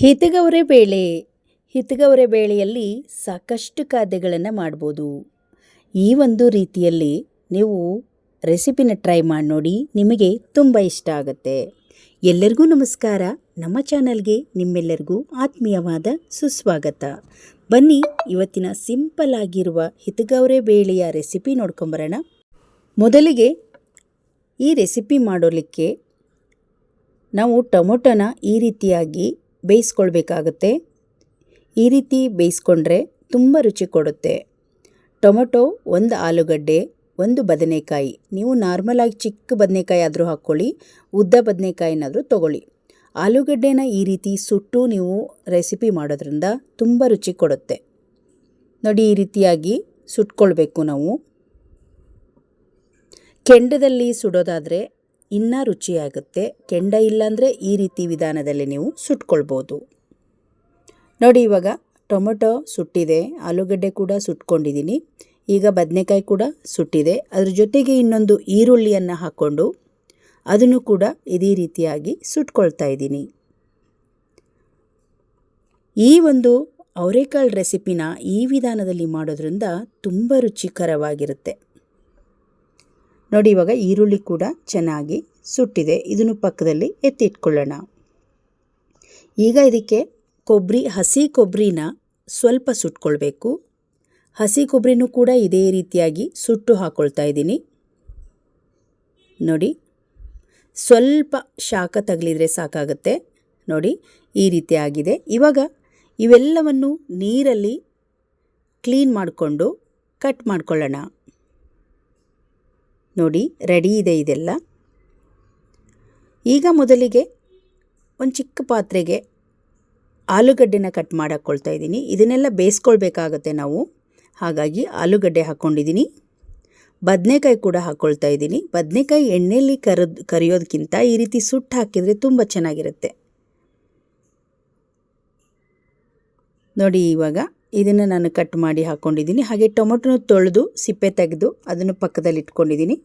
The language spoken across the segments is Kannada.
ಹಿತಗವರೆ ಬೇಳೆ. ಹಿತಗೌರೆ ಬೇಳೆಯಲ್ಲಿ ಸಾಕಷ್ಟು ಖಾದ್ಯಗಳನ್ನು ಮಾಡ್ಬೋದು. ಈ ಒಂದು ರೀತಿಯಲ್ಲಿ ನೀವು ರೆಸಿಪಿನ ಟ್ರೈ ಮಾಡಿ ನೋಡಿ, ನಿಮಗೆ ತುಂಬ ಇಷ್ಟ ಆಗುತ್ತೆ. ಎಲ್ಲರಿಗೂ ನಮಸ್ಕಾರ. ನಮ್ಮ ಚಾನಲ್ಗೆ ನಿಮ್ಮೆಲ್ಲರಿಗೂ ಆತ್ಮೀಯವಾದ ಸುಸ್ವಾಗತ. ಬನ್ನಿ, ಇವತ್ತಿನ ಸಿಂಪಲ್ ಆಗಿರುವ ಹಿತಗೌರೆ ಬೇಳೆಯ ರೆಸಿಪಿ ನೋಡ್ಕೊಂಬರೋಣ. ಮೊದಲಿಗೆ ಈ ರೆಸಿಪಿ ಮಾಡೋಲಿಕ್ಕೆ ನಾವು ಟೊಮೊಟೊನ ಈ ರೀತಿಯಾಗಿ ಬೇಯಿಸ್ಕೊಳ್ಬೇಕಾಗತ್ತೆ. ಈ ರೀತಿ ಬೇಯಿಸ್ಕೊಂಡ್ರೆ ತುಂಬ ರುಚಿ ಕೊಡುತ್ತೆ. ಟೊಮೊಟೊ, ಒಂದು ಆಲೂಗಡ್ಡೆ, ಒಂದು ಬದನೆಕಾಯಿ. ನೀವು ನಾರ್ಮಲಾಗಿ ಚಿಕ್ಕ ಬದನೆಕಾಯಿ ಆದರೂ ಹಾಕ್ಕೊಳ್ಳಿ, ಉದ್ದ ಬದನೆಕಾಯಿನಾದರೂ ತೊಗೊಳ್ಳಿ. ಆಲೂಗಡ್ಡೆನ ಈ ರೀತಿ ಸುಟ್ಟು ನೀವು ರೆಸಿಪಿ ಮಾಡೋದ್ರಿಂದ ತುಂಬ ರುಚಿ ಕೊಡುತ್ತೆ. ನೋಡಿ, ಈ ರೀತಿಯಾಗಿ ಸುಟ್ಕೊಳ್ಬೇಕು ನಾವು. ಕೆಂಡದಲ್ಲಿ ಸುಡೋದಾದರೆ ಇನ್ನೂ ರುಚಿಯಾಗುತ್ತೆ. ಕೆಂಡ ಇಲ್ಲಾಂದರೆ ಈ ರೀತಿ ವಿಧಾನದಲ್ಲಿ ನೀವು ಸುಟ್ಕೊಳ್ಬೋದು. ನೋಡಿ ಇವಾಗ ಟೊಮೊಟೊ ಸುಟ್ಟಿದೆ, ಆಲೂಗಡ್ಡೆ ಕೂಡ ಸುಟ್ಕೊಂಡಿದ್ದೀನಿ. ಈಗ ಬದನೆಕಾಯಿ ಕೂಡ ಸುಟ್ಟಿದೆ. ಅದ್ರ ಜೊತೆಗೆ ಇನ್ನೊಂದು ಈರುಳ್ಳಿಯನ್ನು ಹಾಕ್ಕೊಂಡು ಅದನ್ನು ಕೂಡ ಇದೇ ರೀತಿಯಾಗಿ ಸುಟ್ಕೊಳ್ತಾ ಇದ್ದೀನಿ. ಈ ಒಂದು ಅವರೆಕಾಳು ರೆಸಿಪಿನ ಈ ವಿಧಾನದಲ್ಲಿ ಮಾಡೋದ್ರಿಂದ ತುಂಬ ರುಚಿಕರವಾಗಿರುತ್ತೆ. ನೋಡಿ ಇವಾಗ ಈರುಳ್ಳಿ ಕೂಡ ಚೆನ್ನಾಗಿ ಸುಟ್ಟಿದೆ. ಇದನ್ನು ಪಕ್ಕದಲ್ಲಿ ಎತ್ತಿಟ್ಕೊಳ್ಳೋಣ. ಈಗ ಇದಕ್ಕೆ ಕೊಬ್ಬರಿ ಹಸಿ ಕೊಬ್ಬರಿನ ಸ್ವಲ್ಪ ಸುಟ್ಕೊಳ್ಬೇಕು. ಹಸಿ ಕೊಬ್ಬರಿನೂ ಕೂಡ ಇದೇ ರೀತಿಯಾಗಿ ಸುಟ್ಟು ಹಾಕ್ಕೊಳ್ತಾ ಇದ್ದೀನಿ. ನೋಡಿ, ಸ್ವಲ್ಪ ಶಾಖ ತಗಲಿದ್ರೆ ಸಾಕಾಗುತ್ತೆ. ನೋಡಿ, ಈ ರೀತಿ ಆಗಿದೆ. ಇವಾಗ ಇವೆಲ್ಲವನ್ನು ನೀರಲ್ಲಿ ಕ್ಲೀನ್ ಮಾಡಿಕೊಂಡು ಕಟ್ ಮಾಡ್ಕೊಳ್ಳೋಣ. ನೋಡಿ ರೆಡಿ ಇದೆ ಇದೆಲ್ಲ. ಈಗ ಮೊದಲಿಗೆ ಒಂದು ಚಿಕ್ಕ ಪಾತ್ರೆಗೆ ಆಲೂಗಡ್ಡೆನ ಕಟ್ ಮಾಡಿಕೊಳ್ತಾ ಇದ್ದೀನಿ. ಇದನ್ನೆಲ್ಲ ಬೇಯಿಸ್ಕೊಳ್ಬೇಕಾಗತ್ತೆ ನಾವು. ಹಾಗಾಗಿ ಆಲೂಗಡ್ಡೆ ಹಾಕ್ಕೊಂಡಿದ್ದೀನಿ ಬದನೆಕಾಯಿ ಕೂಡ ಹಾಕ್ಕೊಳ್ತಾ ಇದ್ದೀನಿ. ಬದನೆಕಾಯಿ ಎಣ್ಣೆಯಲ್ಲಿ ಕರದ್ ಕರಿಯೋದಕ್ಕಿಂತ ಈ ರೀತಿ ಸುಟ್ಟು ಹಾಕಿದರೆ ತುಂಬ ಚೆನ್ನಾಗಿರುತ್ತೆ. ನೋಡಿ ಇವಾಗ ಇದನ್ನು ನಾನು ಕಟ್ ಮಾಡಿ ಹಾಕ್ಕೊಂಡಿದ್ದೀನಿ ಹಾಗೆ ಟೊಮೊಟೊನ ತೊಳೆದು, ಸಿಪ್ಪೆ ತೆಗೆದು ಅದನ್ನು ಪಕ್ಕದಲ್ಲಿ ಇಟ್ಕೊಂಡಿದ್ದೀನಿ.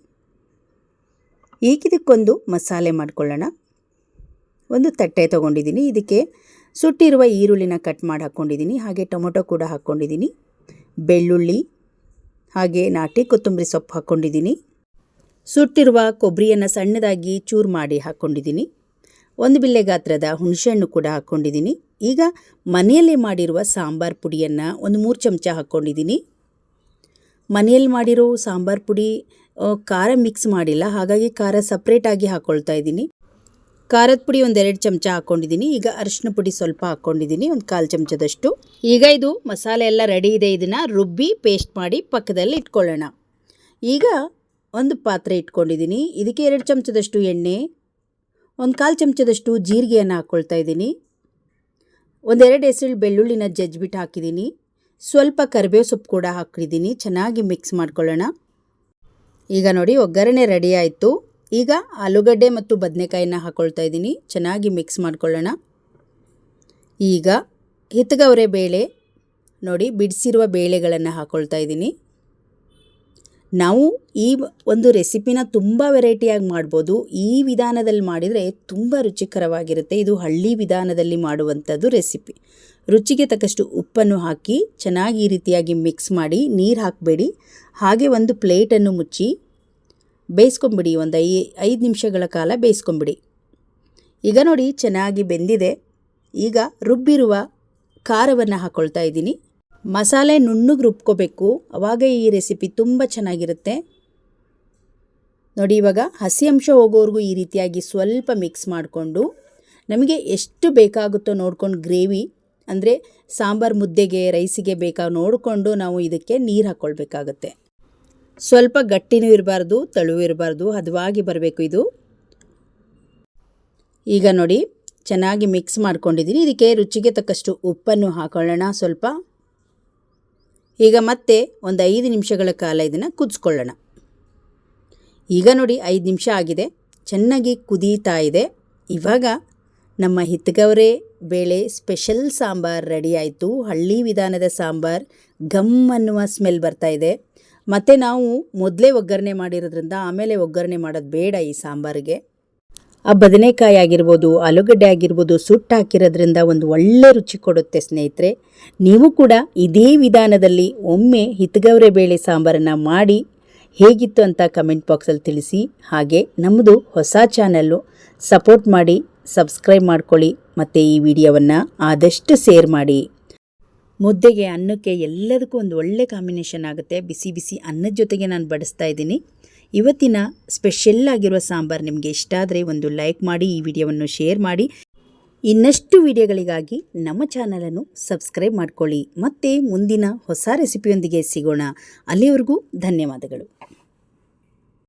ಈಗ ಇದಕ್ಕೊಂದು ಮಸಾಲೆ ಮಾಡ್ಕೊಳ್ಳೋಣ. ಒಂದು ತಟ್ಟೆ ತೊಗೊಂಡಿದ್ದೀನಿ. ಇದಕ್ಕೆ ಸುಟ್ಟಿರುವ ಈರುಳ್ಳಿನ ಕಟ್ ಮಾಡಿ ಹಾಕ್ಕೊಂಡಿದ್ದೀನಿ ಹಾಗೆ ಟೊಮೊಟೊ ಕೂಡ ಹಾಕ್ಕೊಂಡಿದ್ದೀನಿ ಬೆಳ್ಳುಳ್ಳಿ, ಹಾಗೆ ನಾಟಿ ಕೊತ್ತಂಬರಿ ಸೊಪ್ಪು ಹಾಕ್ಕೊಂಡಿದ್ದೀನಿ ಸುಟ್ಟಿರುವ ಕೊಬ್ಬರಿಯನ್ನು ಸಣ್ಣದಾಗಿ ಚೂರು ಮಾಡಿ ಹಾಕ್ಕೊಂಡಿದ್ದೀನಿ ಒಂದು ಬಿಲ್ಲೆ ಗಾತ್ರದ ಹುಣಸೆಹಣ್ಣು ಕೂಡ ಹಾಕ್ಕೊಂಡಿದ್ದೀನಿ. ಈಗ ಮನೆಯಲ್ಲೇ ಮಾಡಿರುವ ಸಾಂಬಾರು ಪುಡಿಯನ್ನು ಒಂದು ಮೂರು ಚಮಚ ಹಾಕ್ಕೊಂಡಿದ್ದೀನಿ. ಮನೆಯಲ್ಲಿ ಮಾಡಿರೋ ಸಾಂಬಾರು ಪುಡಿ ಖಾರ ಮಿಕ್ಸ್ ಮಾಡಿಲ್ಲ, ಹಾಗಾಗಿ ಖಾರ ಸಪ್ರೇಟಾಗಿ ಹಾಕ್ಕೊಳ್ತಾ ಇದ್ದೀನಿ. ಖಾರದ ಪುಡಿ ಒಂದೆರಡು ಚಮಚ ಹಾಕ್ಕೊಂಡಿದ್ದೀನಿ. ಈಗ ಅರಿಶಿನ ಪುಡಿ ಸ್ವಲ್ಪ ಹಾಕ್ಕೊಂಡಿದ್ದೀನಿ, ಒಂದು ಕಾಲು ಚಮಚದಷ್ಟು. ಈಗ ಇದು ಮಸಾಲೆ ಎಲ್ಲ ರೆಡಿ ಇದೆ, ಇದನ್ನು ರುಬ್ಬಿ ಪೇಸ್ಟ್ ಮಾಡಿ ಪಕ್ಕದಲ್ಲಿ ಇಟ್ಕೊಳ್ಳೋಣ. ಈಗ ಒಂದು ಪಾತ್ರೆ ಇಟ್ಕೊಂಡಿದ್ದೀನಿ. ಇದಕ್ಕೆ ಎರಡು ಚಮಚದಷ್ಟು ಎಣ್ಣೆ ಒಂದು ಕಾಲು ಚಮಚದಷ್ಟು ಜೀರಿಗೆಯನ್ನು ಹಾಕ್ಕೊಳ್ತಾ ಇದ್ದೀನಿ. ಒಂದೆರಡು ಹೆಸರು ಬೆಳ್ಳುಳ್ಳಿನ ಜಜ್ಜಿಬಿಟ್ಟು ಹಾಕಿದ್ದೀನಿ. ಸ್ವಲ್ಪ ಕರಿಬೇವು ಸೊಪ್ಪು ಕೂಡ ಹಾಕಿದ್ದೀನಿ ಚೆನ್ನಾಗಿ ಮಿಕ್ಸ್ ಮಾಡ್ಕೊಳ್ಳೋಣ. ಈಗ ನೋಡಿ ಒಗ್ಗರಣೆ ರೆಡಿ ಆಯಿತು. ಈಗ ಆಲೂಗಡ್ಡೆ ಮತ್ತು ಬದನೆಕಾಯಿನ ಹಾಕ್ಕೊಳ್ತಾ ಇದ್ದೀನಿ. ಚೆನ್ನಾಗಿ ಮಿಕ್ಸ್ ಮಾಡ್ಕೊಳ್ಳೋಣ. ಈಗ ಹಿತ್ತಗವರೆ ಬೇಳೆ, ನೋಡಿ ಬಿಡಿಸಿರುವ ಬೇಳೆಗಳನ್ನು ಹಾಕ್ಕೊಳ್ತಾ ಇದ್ದೀನಿ. ನಾವು ಈ ಒಂದು ರೆಸಿಪಿನ ತುಂಬ ವೆರೈಟಿಯಾಗಿ ಮಾಡ್ಬೋದು. ಈ ವಿಧಾನದಲ್ಲಿ ಮಾಡಿದರೆ ತುಂಬ ರುಚಿಕರವಾಗಿರುತ್ತೆ. ಇದು ಹಳ್ಳಿ ವಿಧಾನದಲ್ಲಿ ಮಾಡುವಂಥದ್ದು ರೆಸಿಪಿ. ರುಚಿಗೆ ತಕ್ಕಷ್ಟು ಉಪ್ಪನ್ನು ಹಾಕಿ ಚೆನ್ನಾಗಿ ಈ ರೀತಿಯಾಗಿ ಮಿಕ್ಸ್ ಮಾಡಿ ನೀರು ಹಾಕಬೇಡಿ. ಹಾಗೆ ಒಂದು ಪ್ಲೇಟನ್ನು ಮುಚ್ಚಿ ಬೇಯಿಸ್ಕೊಂಬಿಡಿ. ಒಂದು ಐ, ಐದು ನಿಮಿಷಗಳ ಕಾಲ ಬೇಯಿಸ್ಕೊಂಬಿಡಿ. ಈಗ ನೋಡಿ ಚೆನ್ನಾಗಿ ಬೆಂದಿದೆ. ಈಗ ರುಬ್ಬಿರುವ ಖಾರವನ್ನು ಹಾಕ್ಕೊಳ್ತಾ ಇದ್ದೀನಿ. ಮಸಾಲೆ ನುಣ್ಣಗೆ ರುಬ್ಕೋಬೇಕು. ಅವಾಗ ಈ ರೆಸಿಪಿ ತುಂಬ ಚೆನ್ನಾಗಿರುತ್ತೆ. ನೋಡಿ, ಇವಾಗ ಹಸಿ ಅಂಶ ಹೋಗೋವರೆಗೂ ಈ ರೀತಿಯಾಗಿ ಸ್ವಲ್ಪ ಮಿಕ್ಸ್ ಮಾಡಿಕೊಂಡು, ನಮಗೆ ಎಷ್ಟು ಬೇಕಾಗುತ್ತೋ ನೋಡ್ಕೊಂಡು ಗ್ರೇವಿ ಅಂದರೆ ಸಾಂಬಾರು ಮುದ್ದೆಗೆ ರೈಸಿಗೆ ಬೇಕಾ ನೋಡಿಕೊಂಡು ನಾವು ಇದಕ್ಕೆ ನೀರು ಹಾಕ್ಕೊಳ್ಬೇಕಾಗತ್ತೆ ಸ್ವಲ್ಪ ಗಟ್ಟಿನೂ ಇರಬಾರ್ದು, ತಳುವು ಇರಬಾರ್ದು, ಹದವಾಗಿ ಬರಬೇಕು ಇದು. ಈಗ ನೋಡಿ, ಚೆನ್ನಾಗಿ ಮಿಕ್ಸ್ ಮಾಡ್ಕೊಂಡಿದ್ದೀನಿ. ಇದಕ್ಕೆ ರುಚಿಗೆ ತಕ್ಕಷ್ಟು ಉಪ್ಪನ್ನು ಹಾಕ್ಕೊಳ್ಳೋಣ ಸ್ವಲ್ಪ ಈಗ ಮತ್ತೆ ಒಂದು ಐದು ನಿಮಿಷಗಳ ಕಾಲ ಇದನ್ನು ಕುದಿಸ್ಕೊಳ್ಳೋಣ. ಈಗ ನೋಡಿ ಐದು ನಿಮಿಷ ಆಗಿದೆ. ಚೆನ್ನಾಗಿ ಕುದೀತಾ ಇದೆ. ಇವಾಗ ನಮ್ಮ ಹಿತ್ತಗವರೆ ಬೇಳೆ ಸ್ಪೆಷಲ್ ಸಾಂಬಾರು ರೆಡಿ ಆಯಿತು. ಹಳ್ಳಿ ವಿಧಾನದ ಸಾಂಬಾರು ಗಮ್ ಅನ್ನುವ ಸ್ಮೆಲ್ ಬರ್ತಾ ಇದೆ. ಮತ್ತು ನಾವು ಮೊದಲೇ ಒಗ್ಗರಣೆ ಮಾಡಿರೋದ್ರಿಂದ ಆಮೇಲೆ ಒಗ್ಗರಣೆ ಮಾಡೋದು ಬೇಡ ಈ ಸಾಂಬಾರಿಗೆ. ಆ ಬದನೆಕಾಯಿ ಆಗಿರ್ಬೋದು, ಆಲೂಗಡ್ಡೆ ಆಗಿರ್ಬೋದು ಸುಟ್ಟು ಹಾಕಿರೋದ್ರಿಂದ ಒಂದು ಒಳ್ಳೆ ರುಚಿ ಕೊಡುತ್ತೆ ಸ್ನೇಹಿತರೆ. ನೀವು ಕೂಡ ಇದೇ ವಿಧಾನದಲ್ಲಿ ಒಮ್ಮೆ ಹಿತಗವರೆ ಬೇಳೆ ಸಾಂಬಾರನ್ನು ಮಾಡಿ ಹೇಗಿತ್ತು ಅಂತ ಕಮೆಂಟ್ ಬಾಕ್ಸಲ್ಲಿ ತಿಳಿಸಿ. ಹಾಗೆ ನಮ್ಮದು ಹೊಸ ಚಾನಲ್ಲು ಸಪೋರ್ಟ್ ಮಾಡಿ, ಸಬ್ಸ್ಕ್ರೈಬ್ ಮಾಡ್ಕೊಳ್ಳಿ, ಮತ್ತು ಈ ವಿಡಿಯೋವನ್ನು ಆದಷ್ಟು ಶೇರ್ ಮಾಡಿ. ಮುದ್ದೆಗೆ, ಅನ್ನಕ್ಕೆ ಎಲ್ಲದಕ್ಕೂ ಒಂದು ಒಳ್ಳೆ ಕಾಂಬಿನೇಷನ್ ಆಗುತ್ತೆ. ಬಿಸಿ ಬಿಸಿ ಅನ್ನದ ಜೊತೆಗೆ ನಾನು ಬಡಿಸ್ತಾ ಇದ್ದೀನಿ. ಇವತ್ತಿನ ಸ್ಪೆಷಲ್ ಆಗಿರುವ ಸಾಂಬಾರು ನಿಮಗೆ ಇಷ್ಟ ಆದರೆ ಒಂದು ಲೈಕ್ ಮಾಡಿ, ಈ ವಿಡಿಯೋವನ್ನು ಶೇರ್ ಮಾಡಿ. ಇನ್ನಷ್ಟು ವಿಡಿಯೋಗಳಿಗಾಗಿ ನಮ್ಮ ಚಾನಲನ್ನು ಸಬ್ಸ್ಕ್ರೈಬ್ ಮಾಡ್ಕೊಳ್ಳಿ. ಮತ್ತೆ ಮುಂದಿನ ಹೊಸ ರೆಸಿಪಿಯೊಂದಿಗೆ ಸಿಗೋಣ. ಅಲ್ಲಿವರೆಗೂ ಧನ್ಯವಾದಗಳು.